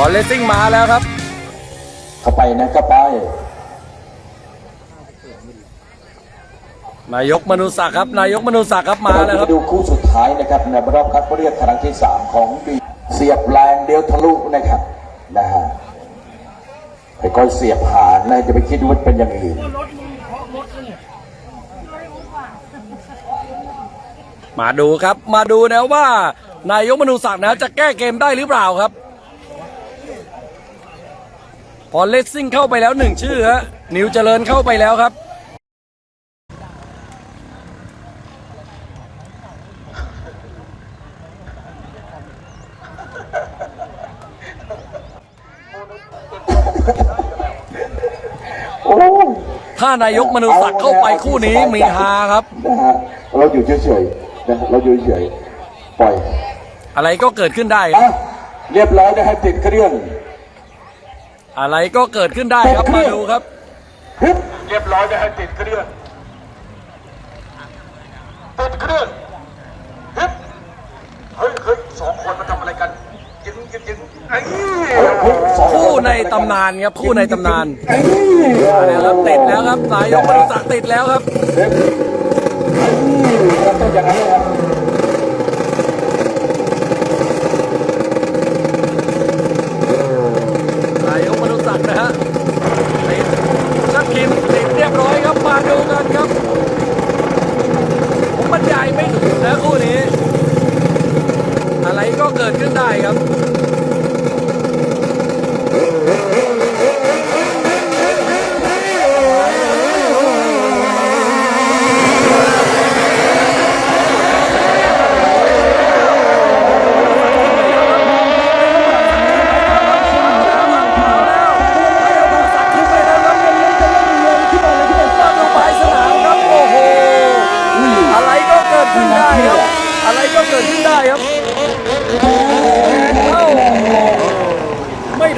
พอเลสซิ่งมาแล้วครับ เข้าไปนะเข้าไป นายกมนุศักดิ์ครับ นายกมนุศักดิ์ครับมาแล้วคเรารับจะดูคู่สุดท้ายนะครับในรอบคัดเลือกครั้งที่สามของปีเสียบแรงเดียวทะลุนะครับนะฮะค่อยๆเสียบหางนะจะไปคิดว่าเป็นอย่างอื่นมาดูครับ มาดูนะว่านายกมนุศักดิ์นะจะแก้เกมได้หรือเปล่าครับ พอเลสซิ่งเข้าไปแล้วหนึ่งชื่อฮะนิวเจริญเข้าไปแล้วครับโอ้ถ้านายกมนุศักดิ์เข้าไปคู่นี้มีฮาครับ นะฮะเราอยู่เฉยๆนะเราอยู่เฉยๆปล่อยอะไรก็เกิดขึ้นได้ครับ อะเรียบร้อยนะฮะติดเครื่อง อะไรก็เกิดขึ้นได้ครับมาดูครับฮึบเรียบร้อยนะฮะติดเครื่องติดเครื่องฮึบเฮ้ยเฮ้ยสองคนมาทำอะไรกันยิงยิงยิงไอ้คู่ในตำนานครับคู่ในตำนานไอ้มาแล้วครับติดแล้วครับนายกมนุศักดิ์ติดแล้วครับเฮ้ยไอ้เราต้องอย่างนั้นเลยครับ นายกมนุศักดิ์นะฮะติดชักคิมติดเรียบร้อยครับมาดูกันครับ ผมบรรยายไม่ถูกนะคู่นี้ อะไรก็ เกิดขึ้นได้ครับ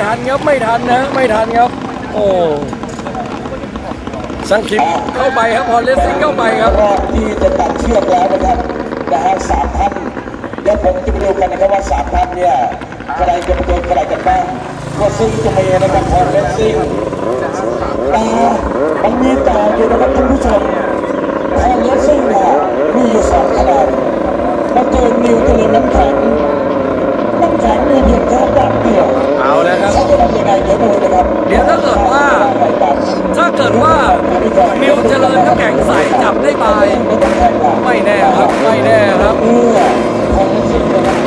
ทันครับ ไม่ทันนะไม่ทันครับ โอ้สังคิมเข้าไปครับพอเลสซิ่งเข้าไปครับรอบที่จะตัดเชือกแล้วนะครับนะฮะสามท่านเดี๋ยวผมจะไปดูกันนะครับว่าสามท่านเนี่ยใครจะไปโดนใครกันบ้างก็ซึ่งจะมีนะครับพอเลสซิ่งแต่มันมีต่ออยู่นะครับท่านผู้ชม ตาย ไม่แน่ครับ ไม่แน่ครับ